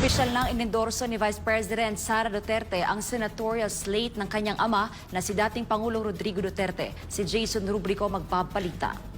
Opisyal nang inendorso ni Vice President Sara Duterte ang senatorial slate ng kanyang ama na si dating Pangulong Rodrigo Duterte. Si Jason Rubrico magpapalita.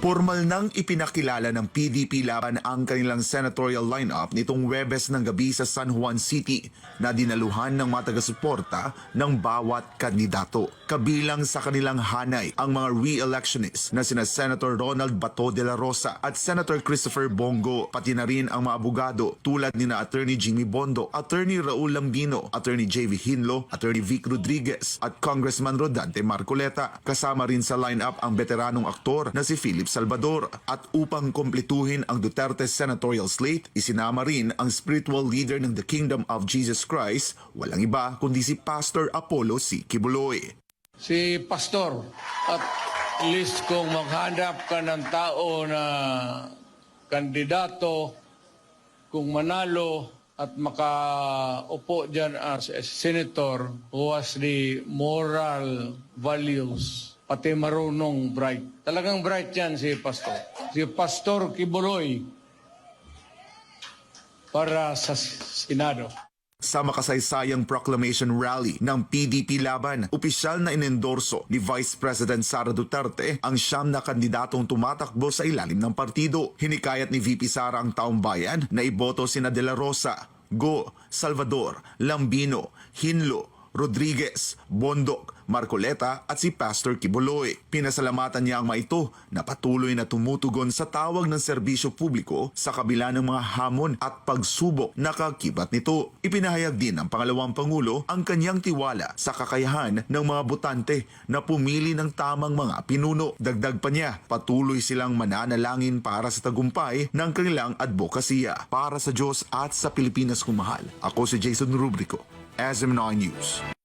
Formal nang ipinakilala ng PDP laban ang kanilang senatorial lineup nitong Webes ng gabi sa San Juan City na dinaluhan ng mga taga-suporta ng bawat kandidato. Kabilang sa kanilang hanay ang mga re-electionists na sina Senator Ronald Bato de la Rosa at Senator Christopher Bongo, pati na rin ang mga abogado tulad ni na Attorney Jimmy Bondo, Attorney Raul Lambino, Attorney JV Hinlo, Attorney Vic Rodriguez at Congressman Rodante Marcoleta. Kasama rin sa lineup ang veteranong aktor na si Philip Salvador. At upang kompletuhin ang Duterte senatorial slate, isinama rin ang spiritual leader ng The Kingdom of Jesus Christ, walang iba kundi si Pastor Apollo C. Kibuloy. si pastor at list kung maghanap ka ng tao na kandidato kung manalo at makaupo dyan as a senator who has the moral values pati marunong bright. Talagang bright yan si pastor. Si Pastor Kibuloy para sa Senado. Sa makasaysayang proclamation rally ng PDP laban, opisyal na inendorso ni Vice President Sara Duterte ang siyam na kandidatong tumatakbo sa ilalim ng partido. Hinikayat ni VP Sara ang taong bayan na iboto sina De Rosa, Go, Salvador, Lambino, Hinlo, Rodriguez, Bondok, Marcoleta at si Pastor Kibuloy. Pinasalamatan niya ang mga ito na patuloy na tumutugon sa tawag ng serbisyo publiko sa kabila ng mga hamon at pagsubok na kakibat nito. Ipinahayag din ng pangalawang Pangulo ang kanyang tiwala sa kakayahan ng mga botante na pumili ng tamang mga pinuno. Dagdag pa niya, patuloy silang mananalangin para sa tagumpay ng kanilang advokasya para sa Diyos at sa Pilipinas kumahal. Ako si Jason Rubrico, SM9 News.